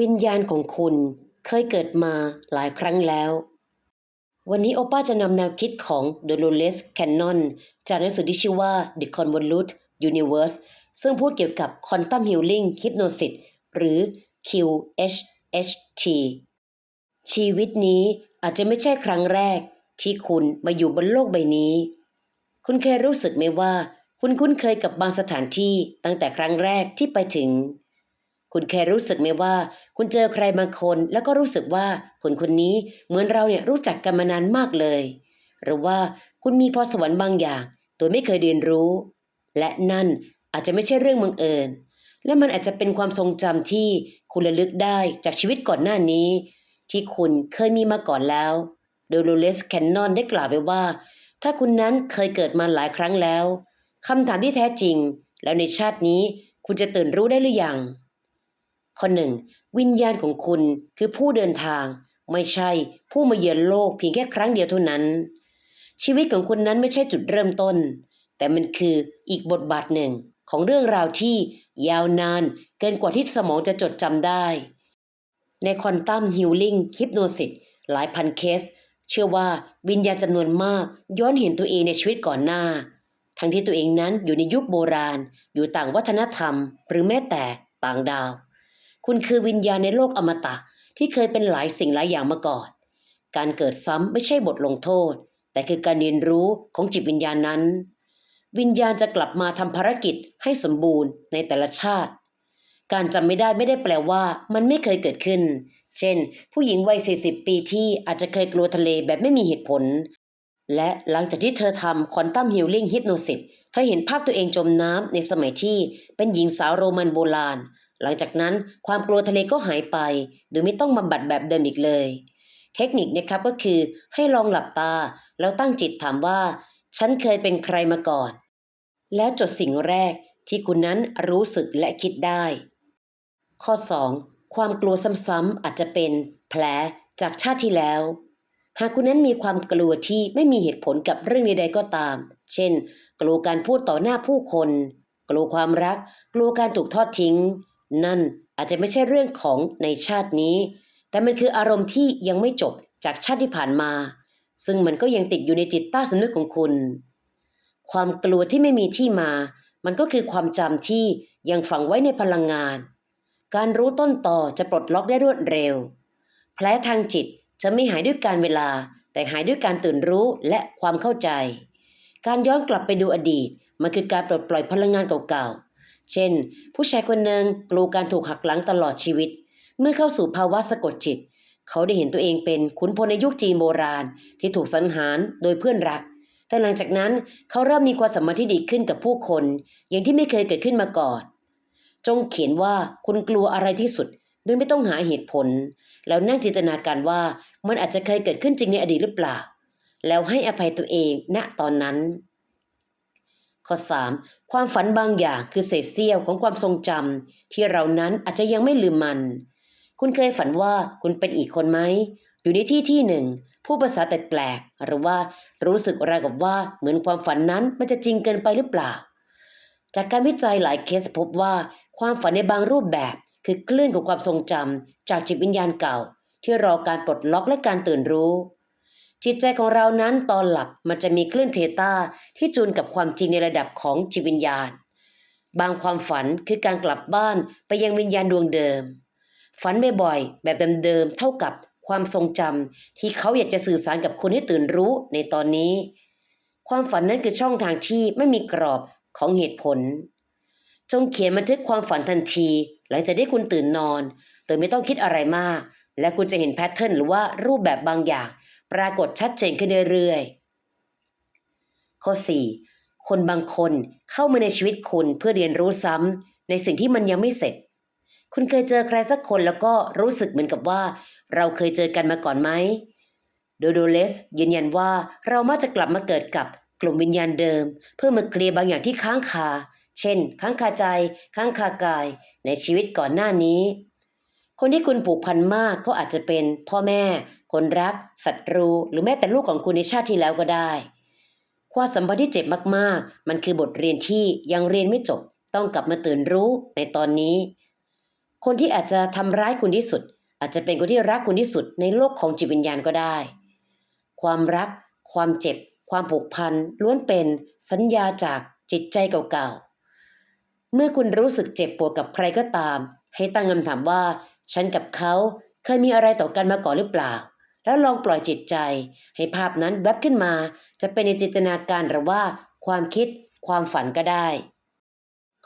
วิญญาณของคุณเคยเกิดมาหลายครั้งแล้ว วันนี้โอป้าจะนำแนวคิดของ Dolores Cannon จากหนังสือที่ชื่อว่า The Convolute Universe ซึ่งพูดเกี่ยวกับ Quantum Healing Hypnosis หรือ QHHT ชีวิตนี้อาจจะไม่ใช่ครั้งแรก ที่คุณมาอยู่บนโลกใบนี้ คุณเคยรู้สึกไหมว่า คุณคุ้นเคยกับบางสถานที่ตั้งแต่ครั้งแรกที่ไปถึง คุณเคยรู้สึกไหมว่า คุณเจอใครบางคน แล้วก็รู้สึกว่าคนคนนี้เหมือนเราเนี่ยรู้จักกันมานานมากเลย หรือว่าคุณมีพรสวรรค์บางอย่างโดยไม่เคยเรียนรู้ และนั่นอาจจะไม่ใช่เรื่องบังเอิญ และมันอาจจะเป็นความทรงจำที่คุณระลึกได้จากชีวิตก่อนหน้านี้ ที่คุณเคยมีมาก่อนแล้วโดยลูเลสแคนนอนได้กล่าวไว้ว่า ถ้าคุณนั้นเคยเกิดมาหลายครั้งแล้วคำถามที่แท้จริง แล้วในชาตินี้คุณจะตื่นรู้ได้หรือยัง ข้อหนึ่งวิญญาณของคุณคือผู้เดินทาง ไม่ใช่ผู้มาเยือนโลกเพียงแค่ครั้งเดียวเท่านั้น ชีวิตของคุณนั้นไม่ใช่จุดเริ่มต้น แต่มันคืออีกบทบาทหนึ่งของเรื่องราวที่ยาวนานเกินกว่าที่สมองจะจดจำได้ ในคอนตัมฮิลลิ่งฮิปโนซิสหลายพันเคส เชื่อว่าวิญญาณจำนวนมากย้อนเห็นตัวเองในชีวิตก่อนหน้า ทั้งที่ตัวเองนั้นอยู่ในยุคโบราณ อยู่ต่างวัฒนธรรม หรือแม้แต่ต่างดาว คุณคือวิญญาณในโลกอมตะที่เคยเป็นหลายสิ่งหลายอย่างมาก่อน การเกิดซ้ำไม่ใช่บทลงโทษ แต่คือการเรียนรู้ของจิตวิญญาณนั้น วิญญาณจะกลับมาทำภารกิจให้สมบูรณ์ในแต่ละชาติ การจำไม่ได้ไม่ได้แปลว่า มันไม่เคยเกิดขึ้น เช่น ผู้หญิงวัย 40 ปีที่อาจจะเคยกลัวทะเลแบบไม่มีเหตุผล และหลังจากที่เธอทำควอนตัมฮิลลิ่งฮิปโนซิสเธอเห็นภาพตัวเองจมน้ำในสมัยที่เป็นหญิงสาวโรมันโบราณ หลังจากนั้นความกลัวทะเลก็หายไป โดยไม่ต้องบำบัดแบบเดิมอีกเลย เทคนิคนะครับก็คือให้ลองหลับตา แล้วตั้งจิตถามว่า ฉันเคยเป็นใครมาก่อน แล้วจดสิ่งแรกที่คุณนั้นรู้สึกและคิดได้ ข้อ 2. ความกลัวซ้ำๆอาจจะเป็น แผลจากชาติที่แล้ว หากคุณนั้นมีความกลัวที่ไม่มีเหตุผลกับเรื่องใดๆก็ตาม เช่น กลัวการพูดต่อหน้าผู้คน กลัวความรัก กลัวการถูกทอดทิ้ง นั่นอาจจะไม่ใช่เรื่องของในชาตินี้ แต่มันคืออารมณ์ที่ยังไม่จบจากชาติที่ผ่านมา ซึ่งมันก็ยังติดอยู่ในจิตใต้สำนึกของคุณ ความกลัวที่ไม่มีที่มา มันก็คือความจำที่ยังฝังไว้ในพลังงาน การรู้ต้นต่อจะปลดล็อกได้รวดเร็ว แผลทางจิตจะไม่หายด้วยการเวลา แต่หายด้วยการตื่นรู้และความเข้าใจ การย้อนกลับไปดูอดีต มันคือการปลดปล่อยพลังงานเก่าๆ เช่น ผู้ชายคนหนึ่งกลัวการถูกหักหลังตลอดชีวิต เมื่อเข้าสู่ภาวะสะกดจิต เขาได้เห็นตัวเองเป็นขุนพลในยุคจีนโบราณ ที่ถูกสังหารโดยเพื่อนรัก แต่หลังจากนั้นเขาเริ่มมีความสมพันธ์ที่ดีขึ้นกับผู้คน อย่างที่ไม่เคยเกิดขึ้นมาก่อน จงเขียนว่าคุณกลัวอะไรที่สุด โดยไม่ต้องหาเหตุผล แล้วนั่งจินตนาการว่ามันอาจจะเคยเกิดขึ้นจริงในอดีตหรือเปล่า แล้วให้อภัยตัวเองณตอนนั้น ข้อ 3. ความฝันบางอย่างคือเศษเสี้ยวของความทรงจำที่เรานั้นอาจจะยังไม่ลืมมัน คุณเคยฝันว่าคุณเป็นอีกคนไหม อยู่ในที่ที่หนึ่งผู้ภาษาแปลกๆหรือว่ารู้สึกราวกับว่าเหมือนความฝันนั้นมันจะจริงเกินไปหรือเปล่า จากการวิจัยหลายเคสพบว่าความฝันในบางรูปแบบ คือคลื่นของความทรงจำจากจิตวิญญาณเก่า ที่รอการปลดล็อกและการตื่นรู้ จิตใจของเรานั้นตอนหลับมันจะมีคลื่นเทตาที่จูนกับความจริงในระดับของจิตวิญญาณ บางความฝันคือการกลับบ้านไปยังวิญญาณดวงเดิม ฝันบ่อยๆแบบเดิมๆเท่ากับความทรงจำที่เขาอยากจะสื่อสารกับคุณให้ตื่นรู้ในตอนนี้ ความฝันนั้นคือช่องทางที่ไม่มีกรอบของเหตุผล จงเขียนบันทึกความฝันทันที หลังจากที่คุณตื่นนอนโดยไม่ต้องคิดอะไรมาก และคุณจะเห็นแพทเทิร์นหรือว่ารูปแบบบางอย่าง ปรากฏชัดเจนขึ้นเรื่อยๆ ข้อ 4. คนบางคนเข้ามาในชีวิตคุณเพื่อเรียนรู้ซ้ำในสิ่งที่มันยังไม่เสร็จ คุณเคยเจอใครสักคนแล้วก็รู้สึกเหมือนกับว่า เราเคยเจอกันมาก่อนไหมโดโดเลสยืนยันว่าเรามักจะกลับมาเกิดกับกลุ่มวิญญาณเดิม เพื่อมาเคลียร์บางอย่างที่ค้างคา เช่น ค้างคาใจ ค้างคากาย ในชีวิตก่อนหน้านี้ คนที่คุณผูกพันมากก็อาจจะเป็นพ่อแม่ คนรักศัตรู หรือแม้แต่ลูกของคุณในชาติที่แล้วก็ได้ ความสัมพันธ์ที่เจ็บมากๆ มันคือบทเรียนที่ยังเรียนไม่จบ ต้องกลับมาตื่นรู้ในตอนนี้ คนที่อาจจะทำร้ายคุณที่สุด อาจจะเป็นคนที่รักคุณที่สุดในโลกของจิตวิญญาณก็ได้ ความรัก ความเจ็บ ความผูกพันล้วนเป็นสัญญาจากจิตใจเก่าๆ เมื่อคุณรู้สึกเจ็บปวดกับใครก็ตาม ให้ตั้งคำถามว่า ฉันกับเขาเคยมีอะไรต่อกันมาก่อนหรือเปล่า แล้วลองปล่อยจิตใจ ให้ภาพนั้นแวบขึ้นมา จะเป็นในจินตนาการหรือว่า ความคิด ความฝันก็ได้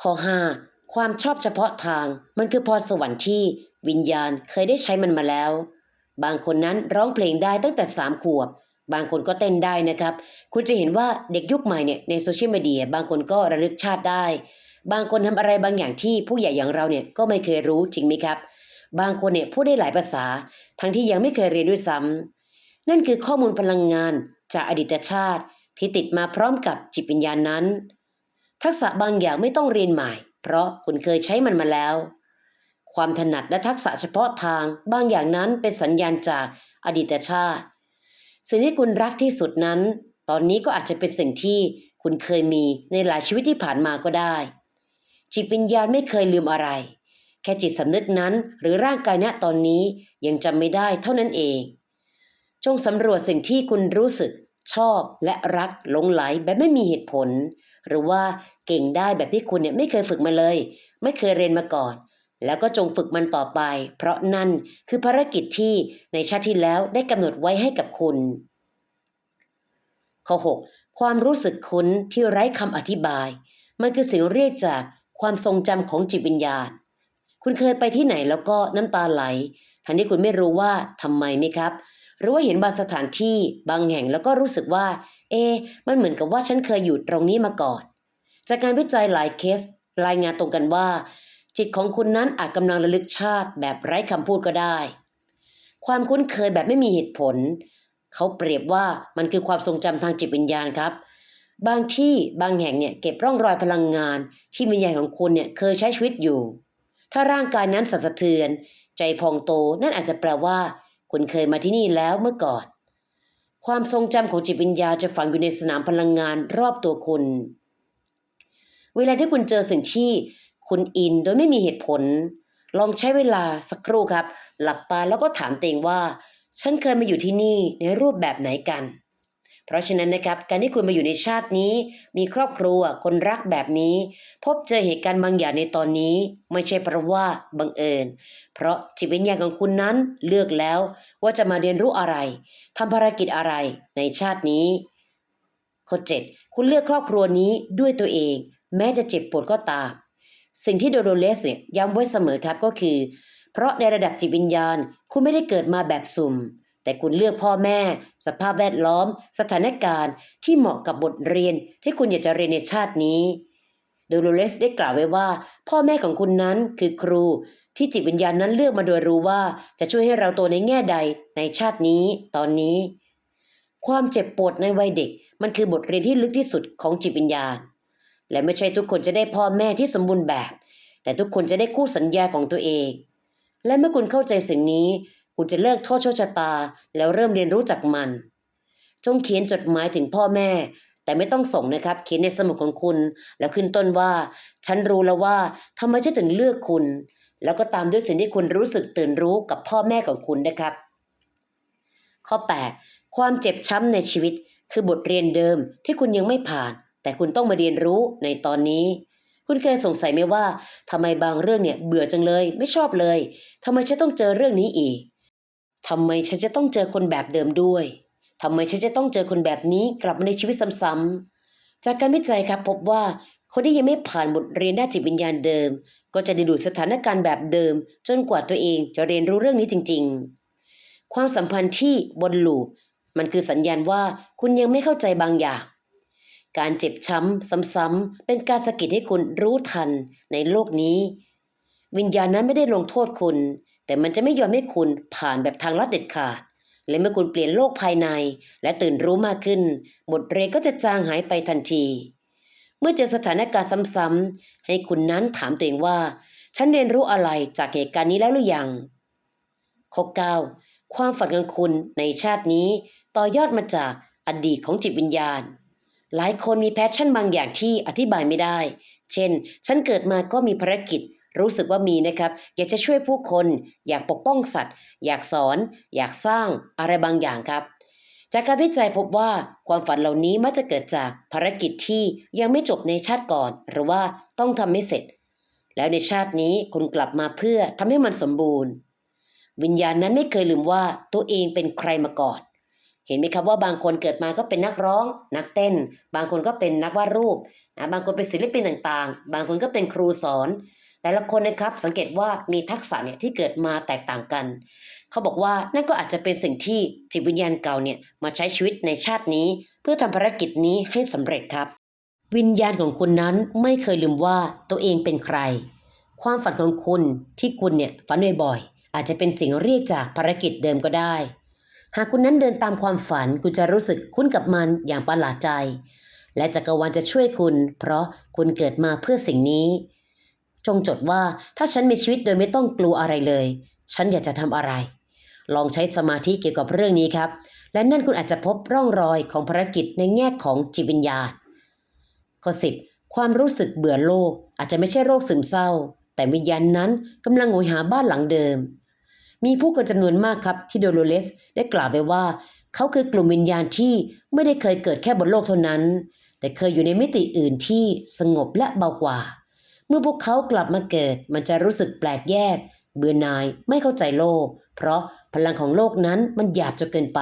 ข้อ 5. ความชอบเฉพาะทาง มันคือพรสวรรค์ที่วิญญาณเคยได้ใช้มันมาแล้ว บางคนนั้นร้องเพลงได้ตั้งแต่สามขวบบางคนก็เต้นได้นะครับ คุณจะเห็นว่าเด็กยุคใหม่เนี่ยในโซเชียลมีเดียบางคนก็ระลึกชาติได้ บางคนทำอะไรบางอย่างที่ผู้ใหญ่อย่างเราเนี่ยก็ไม่เคยรู้จริงไหมครับ บางคนเนี่ยพูดได้หลายภาษา ทั้งที่ยังไม่เคยเรียนด้วยซ้ำนั่นคือข้อมูลพลังงานจากอดีตชาติที่ติดมาพร้อมกับจิตวิญญาณนั้น ทักษะบางอย่างไม่ต้องเรียนใหม่ เพราะคุณเคยใช้มันมาแล้ว ความถนัดและทักษะเฉพาะทางบางอย่างนั้นเป็นสัญญาณจากอดีตชาติ สิ่งที่คุณรักที่สุดนั้น ตอนนี้ก็อาจจะเป็นสิ่งที่คุณเคยมีในหลายชีวิตที่ผ่านมาก็ได้ จิตวิญญาณไม่เคยลืมอะไร ค่จิตสำนึกนั้นหรือร่างกายณตอนนี้ยังจำไม่ได้เท่านั้นเอง จงสำรวจสิ่งที่คุณรู้สึกชอบและรักหลงไหลแบบไม่มีเหตุผล หรือว่าเก่งได้แบบที่คุณเนี่ยไม่เคยฝึกมาเลย ไม่เคยเรียนมาก่อน แล้วก็จงฝึกมันต่อไป เพราะนั่นคือภารกิจที่ในชาติที่แล้วได้กำหนดไว้ให้กับคุณ ข้อ 6. ความรู้สึกคุ้นที่ไร้คำอธิบาย มันคือสิ่งเรียกจากความทรงจำของจิตวิญญาณ คุณเคยไปที่ไหนแล้วก็น้ำตาไหลทันที่คุณไม่รู้ว่าทำไมไหมครับ หรือว่าเห็นบางสถานที่บางแห่งแล้วก็รู้สึกว่า เอะมันเหมือนกับว่าฉันเคยอยู่ตรงนี้มาก่อน จากการวิจัยหลายเคสรายงานตรงกันว่า จิตของคุณนั้นอาจกำลังระลึกชาติแบบไร้คำพูดก็ได้ ความคุ้นเคยแบบไม่มีเหตุผล เขาเปรียบว่ามันคือความทรงจำทางจิตวิญญาณครับบางที่บางแห่งเนี่ยเก็บร่องรอยพลังงาน ที่วิญญาณของคุณเนี่ยเคยใช้ชีวิตอยู่ ถ้าร่างกายนั้นสั่นสะเทือน ใจพองโตนั่นอาจจะแปลว่า คุณเคยมาที่นี่แล้วเมื่อก่อน ความทรงจำของจิตวิญญาจะฝังอยู่ในสนามพลังงานรอบตัวคุณ เวลาที่คุณเจอสิ่งที่คุณอินโดยไม่มีเหตุผล ลองใช้เวลาสักครู่ครับ หลับตาแล้วก็ถามเองว่า ฉันเคยมาอยู่ที่นี่ในรูปแบบไหนกัน เพราะฉะนั้นนะครับการที่คุณมาอยู่ในชาตินี้ มีครอบครัวคนรักแบบนี้ พบเจอเหตุการณ์บางอย่างในตอนนี้ ไม่ใช่เพราะว่าบังเอิญ เพราะจิตวิญญาณของคุณนั้นเลือกแล้วว่าจะมาเรียนรู้อะไรทำภารกิจอะไรในชาตินี้ข้อ7คุณเลือกครอบครัวนี้ด้วยตัวเอง แม้จะเจ็บปวดก็ตาม สิ่งที่โดโดเลสเนี่ยย้ำไว้เสมอครับก็คือ เพราะในระดับจิตวิญญาณ คุณไม่ได้เกิดมาแบบสุ่ม แต่คุณเลือกพ่อแม่ สภาพแวดล้อม สถานการณ์ที่เหมาะกับบทเรียนที่คุณอยากจะเรียนในชาตินี้โดโดเลสได้กล่าวไว้ว่า พ่อแม่ของคุณนั้นคือครู ที่จิตวิญญาณนั้นเลือกมาโดยรู้ว่าจะช่วยให้เราโตในแง่ใดในชาตินี้ ตอนนี้ ความเจ็บปวดในวัยเด็ก มันคือบทเรียนที่ลึกที่สุดของจิตวิญญาณ และไม่ใช่ทุกคนจะได้พ่อแม่ที่สมบูรณ์แบบ แต่ทุกคนจะได้คู่สัญญาของตัวเอง และเมื่อคุณเข้าใจสิ่งนี้ คุณจะเลิกโทษโชคชะตา แล้วเริ่มเรียนรู้จากมัน จงเขียนจดหมายถึงพ่อแม่ แต่ไม่ต้องส่งนะครับ เขียนในสมุดของคุณ แล้วขึ้นต้นว่า ฉันรู้แล้วว่าทำไมฉันถึงเลือกคุณ แล้วก็ตามด้วยสิ่งที่คุณรู้สึกตื่นรู้กับพ่อแม่ของคุณนะครับ ข้อ 8 ความเจ็บช้ำในชีวิต คือบทเรียนเดิมที่คุณยังไม่ผ่าน แต่คุณต้องมาเรียนรู้ในตอนนี้คุณเคยสงสัยไหมว่าทำไมบางเรื่องเนี่ยเบื่อจังเลย ไม่ชอบเลยทำไมฉันต้องเจอเรื่องนี้อีก ทำไมฉันจะต้องเจอคนแบบเดิมด้วยทำไมฉันจะต้องเจอคนแบบนี้กลับมาในชีวิตซ้ำๆ จากการวิจัยครับพบว่าคนที่ยังไม่ผ่านบทเรียนด้านจิตวิญญาณเดิม ก็จะดึงดูดสถานการณ์แบบเดิม จนกว่าตัวเองจะเรียนรู้เรื่องนี้จริง ๆ ความสัมพันธ์ที่วนลูปมันคือสัญญาณว่าคุณยังไม่เข้าใจบางอย่าง การเจ็บช้ำซ้ำๆเป็นการสะกิดให้คุณรู้ทันในโลกนี้ วิญญาณนั้นไม่ได้ลงโทษคุณ แต่มันจะไม่ยอมให้คุณผ่านแบบทางลัดเด็ดขาด และเมื่อคุณเปลี่ยนโลกภายใน และตื่นรู้มากขึ้น บทเรียนก็จะจางหายไปทันที เมื่อเจอสถานการณ์ซ้ำๆให้คุณนั้นถามตัวเองว่า ฉันเรียนรู้อะไรจากเหตุการณ์นี้แล้วหรือยังข้อ9ความฝันของคุณในชาตินี้ต่อยอดมาจากอดีตของจิตวิญญาณ หลายคนมีแพชชั่นบางอย่างที่อธิบายไม่ได้ เช่น ฉันเกิดมาก็มีภารกิจ รู้สึกว่ามีนะครับ อยากจะช่วยผู้คน อยากปกป้องสัตว์ อยากสอน อยากสร้างอะไรบางอย่างครับ จากการวิจัยพบว่าความฝันเหล่านี้มักจะเกิดจากภารกิจที่ยังไม่จบในชาติก่อน หรือว่าต้องทำไม่เสร็จ แล้วในชาตินี้คุณกลับมาเพื่อทำให้มันสมบูรณ์ วิญญาณนั้นไม่เคยลืมว่าตัวเองเป็นใครมาก่อนเห็นไหมครับว่าบางคนเกิดมาก็เป็นนักร้อง นักเต้น บางคนก็เป็นนักวาดรูปนะบางคนเป็นศิลปินต่างๆ บางคนก็เป็นครูสอน แต่ละคนนะครับสังเกตว่ามีทักษะเนี่ยที่เกิดมาแตกต่างกัน เขาบอกว่านั่นก็อาจจะเป็นสิ่งที่จิตวิญญาณเก่าเนี่ยมาใช้ชีวิตในชาตินี้ เพื่อทำภารกิจนี้ให้สำเร็จครับ วิญญาณของคุณนั้นไม่เคยลืมว่าตัวเองเป็นใคร ความฝันของคุณที่คุณเนี่ยฝันบ่อยๆอาจจะเป็นสิ่งเรียกจากภารกิจเดิมก็ได้ หากคุณนั้นเดินตามความฝันคุณจะรู้สึกคุ้นกับมันอย่างประหลาดใจ และจักรวาลจะช่วยคุณ เพราะคุณเกิดมาเพื่อสิ่งนี้ จงจดว่าถ้าฉันมีชีวิตโดยไม่ต้องกลัวอะไรเลย ฉันอยากจะทำอะไร ลองใช้สมาธิเกี่ยวกับเรื่องนี้ครับ และนั่นคุณอาจจะพบร่องรอยของภารกิจในแง่ของจิตวิญญาณข้อสิบความรู้สึกเบื่อโลก อาจจะไม่ใช่โรคซึมเศร้า แต่วิญญาณนั้นกำลังโหยหาบ้านหลังเดิม มีผู้คนจำนวนมากครับที่โดโลเลสได้กล่าวไว้ว่า เขาคือกลุ่มวิญญาณที่ไม่ได้เคยเกิดแค่บนโลกเท่านั้น แต่เคยอยู่ในมิติอื่นที่สงบและเบากว่า เมื่อพวกเขากลับมาเกิด มันจะรู้สึกแปลกแยก เบื่อหน่ายไม่เข้าใจโลก เพราะพลังของโลกนั้นมันหยาบจนเกินไป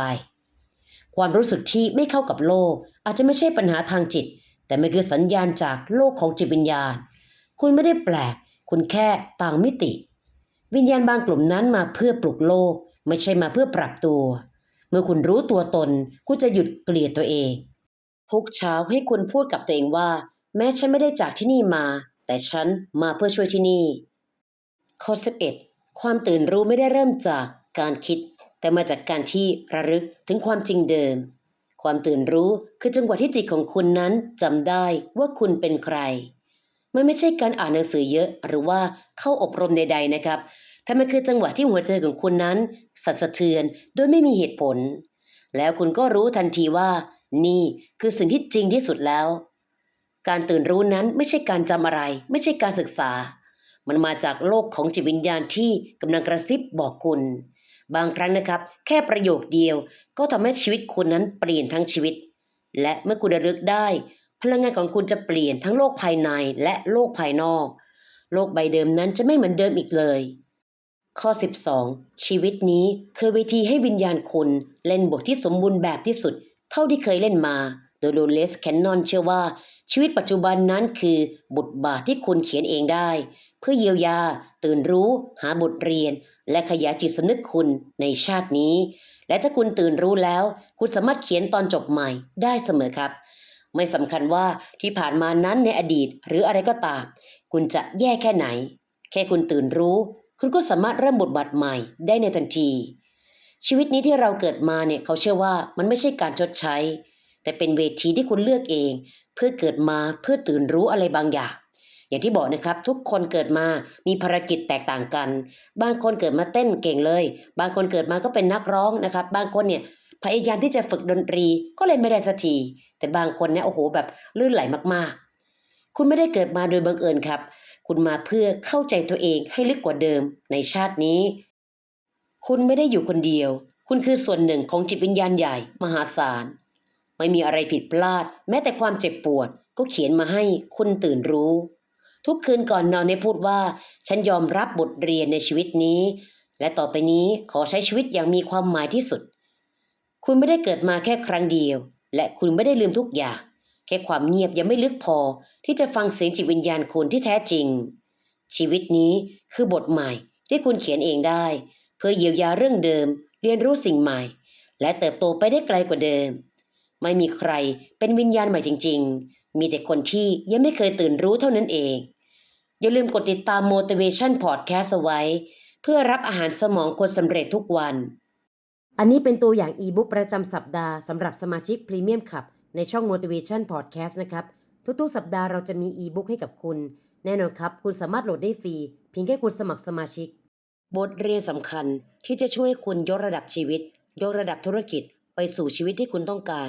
ความรู้สึกที่ไม่เข้ากับโลก อาจจะไม่ใช่ปัญหาทางจิต แต่มันคือสัญญาณจากโลกของจิตวิญญาณ คุณไม่ได้แปลก คุณแค่ต่างมิติ วิญญาณบางกลุ่มนั้นมาเพื่อปลุกโลก ไม่ใช่มาเพื่อปรับตัว เมื่อคุณรู้ตัวตน คุณจะหยุดเกลียดตัวเองทุกเช้าให้คุณพูดกับตัวเองว่า แม้ฉันไม่ได้จากที่นี่มา แต่ฉันมาเพื่อช่วยที่นี่ ข้อ 11 ความตื่นรู้ไม่ได้เริ่มจากการคิด แต่มาจากการที่ระลึกถึงความจริงเดิม ความตื่นรู้คือจังหวะที่จิตของคุณนั้นจำได้ว่าคุณเป็นใคร มันไม่ใช่การอ่านหนังสือเยอะหรือว่าเข้าอบรมใด ๆนะครับ แต่มันคือจังหวะที่หัวใจของคุณนั้นสั่นสะเทือนโดยไม่มีเหตุผล แล้วคุณก็รู้ทันทีว่า นี่คือสิ่งที่จริงที่สุดแล้ว การตื่นรู้นั้นไม่ใช่การจำอะไร ไม่ใช่การศึกษา มันมาจากโลกของจิตวิญญาณที่กำลังกระซิบบอกคุณ บางครั้งนะครับ แค่ประโยคเดียวก็ทำให้ชีวิตคุณนั้นเปลี่ยนทั้งชีวิต และเมื่อคุณระลึกได้ พลังงานของคุณจะเปลี่ยนทั้งโลกภายในและโลกภายนอก โลกใบเดิมนั้นจะไม่เหมือนเดิมอีกเลย ข้อ 12 ชีวิตนี้คือเวทีให้วิญญาณคุณเล่นบทที่สมบูรณ์แบบที่สุด เท่าที่เคยเล่นมาโดยโดเลสแคนนอนเชื่อว่า ชีวิตปัจจุบันนั้นคือบทบาทที่คุณเขียนเองได้ เพื่อเยียวยา ตื่นรู้ หาบทเรียน และขยายจิตสำนึกคุณในชาตินี้ และถ้าคุณตื่นรู้แล้ว คุณสามารถเขียนตอนจบใหม่ได้เสมอครับ ไม่สำคัญว่าที่ผ่านมานั้นในอดีต หรืออะไรก็ตาม คุณจะแย่แค่ไหน แค่คุณตื่นรู้ คุณก็สามารถเริ่มบทบาทใหม่ได้ในทันที ชีวิตนี้ที่เราเกิดมาเนี่ยเขาเชื่อว่ามันไม่ใช่การชดใช้แต่เป็นเวทีที่คุณเลือกเอง เพื่อเกิดมาเพื่อตื่นรู้อะไรบางอย่าง อย่างที่บอกนะครับ ทุกคนเกิดมามีภารกิจแตกต่างกัน บางคนเกิดมาเต้นเก่งเลย บางคนเกิดมาก็เป็นนักร้องนะครับ บางคนเนี่ยพยายามที่จะฝึกดนตรีก็เลยไม่ได้สักที แต่บางคนเนี่ยโอ้โหแบบลื่นไหลมากๆ คุณไม่ได้เกิดมาโดยบังเอิญครับ คุณมาเพื่อเข้าใจตัวเองให้ลึกกว่าเดิมในชาตินี้ คุณไม่ได้อยู่คนเดียว คุณคือส่วนหนึ่งของจิตวิญญาณใหญ่ มหาศาล ไม่มีอะไรผิดพลาด แม้แต่ความเจ็บปวด ก็เขียนมาให้คุณตื่นรู้ ทุกคืนก่อนนอนได้พูดว่า ฉันยอมรับบทเรียนในชีวิตนี้ และต่อไปนี้ขอใช้ชีวิตอย่างมีความหมายที่สุด คุณไม่ได้เกิดมาแค่ครั้งเดียว และคุณไม่ได้ลืมทุกอย่าง แค่ความเงียบยังไม่ลึกพอ ที่จะฟังเสียงจิตวิญญาณคุณที่แท้จริง ชีวิตนี้คือบทใหม่ที่คุณเขียนเองได้ เพื่อเยียวยาเรื่องเดิม เรียนรู้สิ่งใหม่ และเติบโตไปได้ไกลกว่าเดิม ไม่มีใครเป็นวิญญาณใหม่จริง ๆ มีแต่คนที่ยังไม่เคยตื่นรู้เท่านั้นเอง อย่าลืมกดติดตาม motivation podcast เอาไว้ เพื่อรับอาหารสมองคนสำเร็จทุกวัน อันนี้เป็นตัวอย่างอีบุ๊กประจำสัปดาห์สำหรับสมาชิกพรีเมียมขับ ในช่อง motivation podcast นะครับ ทุกๆ สัปดาห์เราจะมีอีบุ๊กให้กับคุณ แน่นอนครับ คุณสามารถโหลดได้ฟรีเพียงแค่คุณสมัครสมาชิก บทเรียนสำคัญที่จะช่วยคุณยกระดับชีวิต ยกระดับธุรกิจไปสู่ชีวิตที่คุณต้องการ